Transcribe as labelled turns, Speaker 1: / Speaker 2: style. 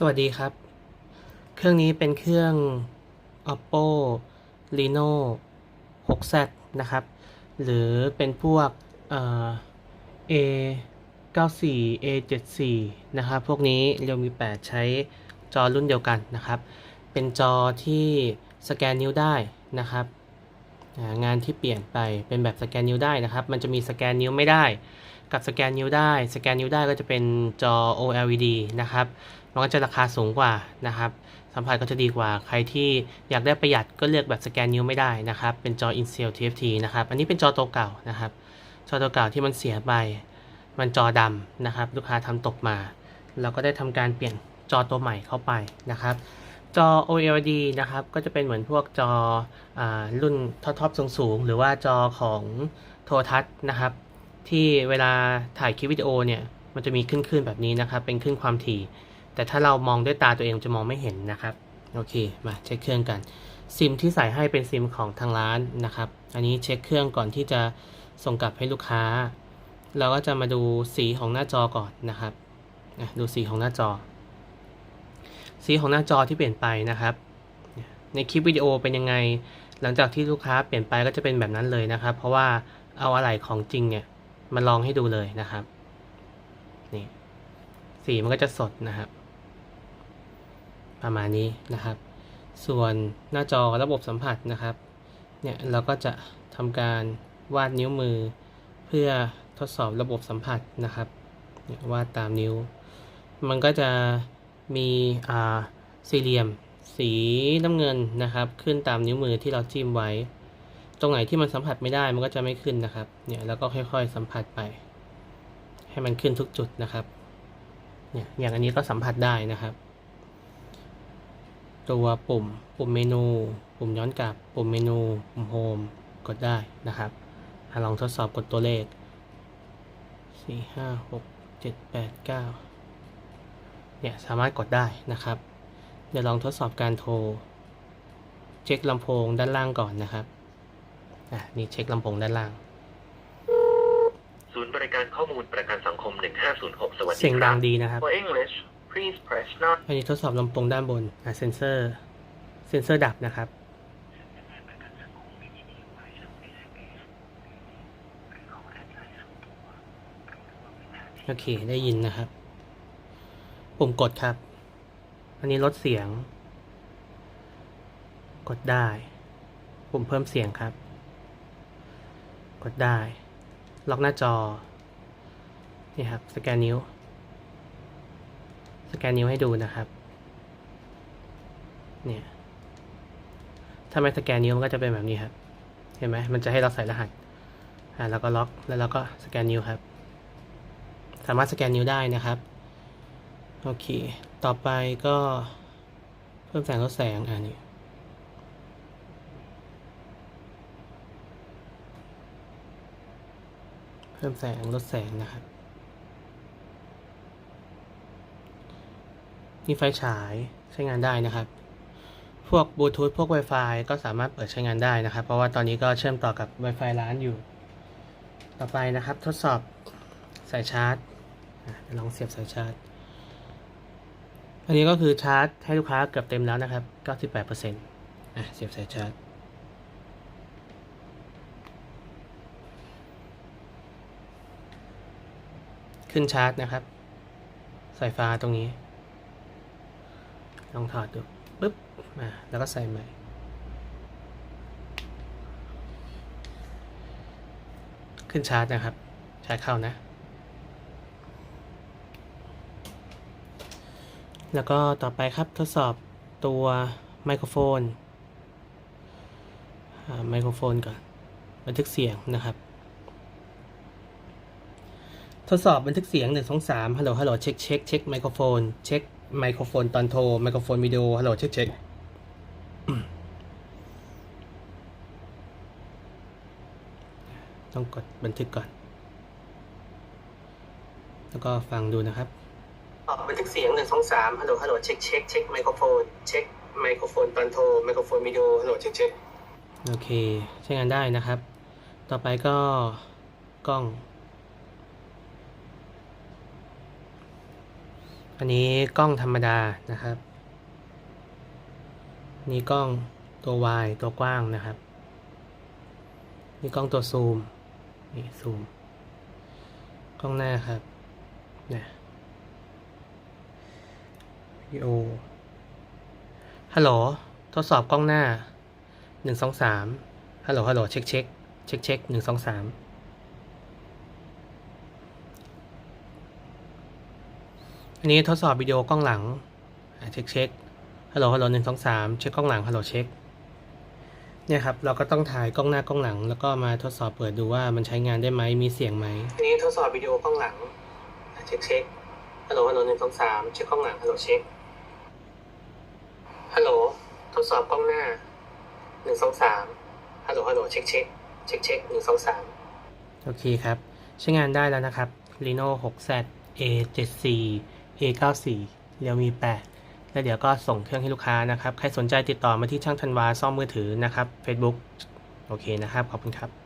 Speaker 1: สวัสดีครับ เครื่องนี้เป็นเครื่อง oppo reno 6z นะครับ หรือเป็นพวกเอ่อ a 9 4 a 7 4นะครับ พวกนี้ realme 8ใช้จอรุ่นเดียวกันนะครับ เป็นจอที่สแกนนิ้วได้นะครับ งานที่เปลี่ยนไปเป็นแบบสแกนนิ้วได้นะครับ มันจะมีสแกนนิ้วไม่ได้ กับสแกนนิ้วได้ สแกนนิ้วได้ก็จะเป็นจอ OLED นะครับ มันก็จะราคาสูงกว่านะครับ สัมผัสก็จะดีกว่า ใครที่อยากได้ประหยัดก็เลือกแบบสแกนนิ้วไม่ได้นะครับ เป็นจอ InCell TFT นะครับ อันนี้เป็นจอตัวเก่านะครับ จอตัวเก่าที่มันเสียไป มันจอดำนะครับ ลูกค้าทำตกมา เราก็ได้ทำการเปลี่ยนจอตัวใหม่เข้าไปนะครับ จอ OLED นะครับ ก็จะเป็นเหมือนพวกจออรุ่นท็อปๆสูงๆ หรือว่าจอของโทรทัศน์นะครับ ที่เวลาถ่ายคลิปวิดีโอเนี่ยมันจะมีขึ้นขึ้นแบบนี้นะครับ เป็นขึ้นความถี่ แต่ถ้าเรามองด้วยตาตัวเองจะมองไม่เห็นนะครับโอเคมาเช็คเครื่องกันซิมที่ใส่ให้เป็นซิมของทางร้านนะครับ อันนี้เช็คเครื่องก่อนที่จะส่งกลับให้ลูกค้า เราก็จะมาดูสีของหน้าจอก่อนนะครับดูสีของหน้าจอ สีของหน้าจอที่เปลี่ยนไปนะครับ ในคลิปวิดีโอเป็นยังไง หลังจากที่ลูกค้าเปลี่ยนไปก็จะเป็นแบบนั้นเลยนะครับ เพราะว่าเอาอะไรของจริงเนี่ย มาลองให้ดูเลยนะครับ นี่ สีมันก็จะสดนะครับ ประมาณนี้นะครับ ส่วนหน้าจอระบบสัมผัสนะครับ เนี่ยเราก็จะทำการวาดนิ้วมือ เพื่อทดสอบระบบสัมผัสนะครับวาดตามนิ้ว มันก็จะมีอ่าสี่เหลี่ยมสีน้ำเงินนะครับ ขึ้นตามนิ้วมือที่เราจิ้มไว้ ตรงไหนที่มันสัมผัสไม่ได้มันก็จะไม่ขึ้นนะครับ เนี่ยแล้วก็ค่อย ๆ สัมผัสไป ให้มันขึ้นทุกจุดนะครับ เนี่ยอย่างอันนี้ก็สัมผัสได้นะครับ ตัวปุ่ม ปุ่มเมนู ปุ่มย้อนกลับ ปุ่มเมนู ปุ่มโฮมกดได้นะครับอลองทดสอบกดตัวเลขสี่ห้าหกเจ็ดแปดเก้าเนี่ยสามารถกดได้นะครับ เดี๋ยวลองทดสอบการโทร เช็คลำโพงด้านล่างก่อนนะครับ อะนี่เช็คลำโพงด้านล่าง
Speaker 2: ศูนย์บริการข้อมูลประกันสังคม 1506 สวัสดี
Speaker 1: เสียง
Speaker 2: ค
Speaker 1: ดั
Speaker 2: รั
Speaker 1: ง
Speaker 2: บ
Speaker 1: ดีนะครับ
Speaker 2: For English please press 9
Speaker 1: อันนี้ทดสอบลำโพงด้านบนอะเซนเซอร์ เซนเซอร์ดับนะครับ โอเค ได้ยินนะครับ ปุ่มกดครับ อันนี้ลดเสียง กดได้ ปุ่มเพิ่มเสียงครับก ดได้ ล็อกหน้าจอ นี่ครับ สแกนนิ้ว สแกนนิ้วให้ดูนะครับ เนี่ย ถ้าไม่สแกนนิ้วมันก็จะเป็นแบบนี้ครับ เห็นไหมมันจะให้เราใส่รหัส อ่าแล้วก็ล็อก แล้วเราก็สแกนนิ้วครับ สามารถสแกนนิ้วได้นะครับ โอเค ต่อไปก็เพิ่มแสงลดแสง อ่านี่ เพิ่มแสงลดแสงนะครับ นี่ไฟฉายใช้งานได้นะครับ พวกบลูทูธพวก Wi-Fi ก็สามารถเปิดใช้งานได้นะครับ เพราะว่าตอนนี้ก็เชื่อมต่อกับ Wi-Fi ร้านอยู่ ต่อไปนะครับ ทดสอบสายชาร์จอะลองเสียบสายชาร์จ อันนี้ก็คือชาร์จให้ลูกค้าเกือบเต็มแล้วนะครับ 98%อะเสียบสายชาร์จ ขึ้นชาร์จนะครับ สายฟ้าตรงนี้ ลองถอดดูปึ๊บมาแล้วก็ใส่ใหม่ ขึ้นชาร์จนะครับ ชาร์จเข้านะ แล้วก็ต่อไปครับทดสอบตัวไมโครโฟนไมโครโฟนก่อนบันทึกเสียงนะครับ ทดสอบบันทึกเสียงหนึ่งสองสามฮัลโหลฮัลโหลเช็คเช็คเช็คไมโครโฟนเช็คไมโครโฟนตอนโทรไมโครโฟนวิดีโอฮัลโหลเช็คเช็คต้องกดบันทึกก่อน แล้วก็ฟังดูนะครับบันทึกเสียงหนึ่งสองสามฮัลโหลฮัลโหลเช็คเช็คเช็คไมโครโฟนเช็คไมโครโฟนตอนโทรไมโครโฟนวิดีโอฮัลโหลเช็คเช็คโอเค ใช้งานได้นะครับ ต่อไปก็กล้อง อันนี้กล้องธรรมดานะครับ นี่กล้องตัววายตัวกว้างนะครับ นี่กล้องตัวซูม นี่ซูม กล้องหน้าครับเนี่ยวิดีโอ ฮัลโหล ทดสอบกล้องหน้าหนึ่งสองสามฮัลโหล ฮัลโหล เช็คเช็ค เช็คเช็คหนึ่งสองสาม นี้ทดสอบวิดีโอกล้องหลัง เช็คเช็คฮัลโหลฮัลโหลหนึ่งสองสามเช็คกล้องหลังฮัลโหลเช็คเนี่ยครับเราก็ต้องถ่ายกล้องหน้ากล้องหลัง แล้วก็มาทดสอบเปิดดูว่ามันใช้งานได้ไหมมีเสียงไหมนนี้ทดสอบวิดีโอกล้องหลังเช็คเช็คฮัลโหลฮัลโหลหนึ่งสองสามเช็คกล้องหลังฮัลโหลเช็คฮัลโหลทดสอบกล้องหน้าหนึ่งสองสามฮัลโหลฮัลโหลเช็คเช็คเช็คเช็คหนึ่งสองสามโอเคครับ ใช้งานได้แล้วนะครับ Reno 6Z A74 A94 เรียวมี 8 แล้วเดี๋ยวก็ส่งเครื่องให้ลูกค้านะครับ ใครสนใจติดต่อมาที่ช่างธันวาซ่อมมือถือนะครับ Facebook โอเคนะครับ ขอบคุณครับ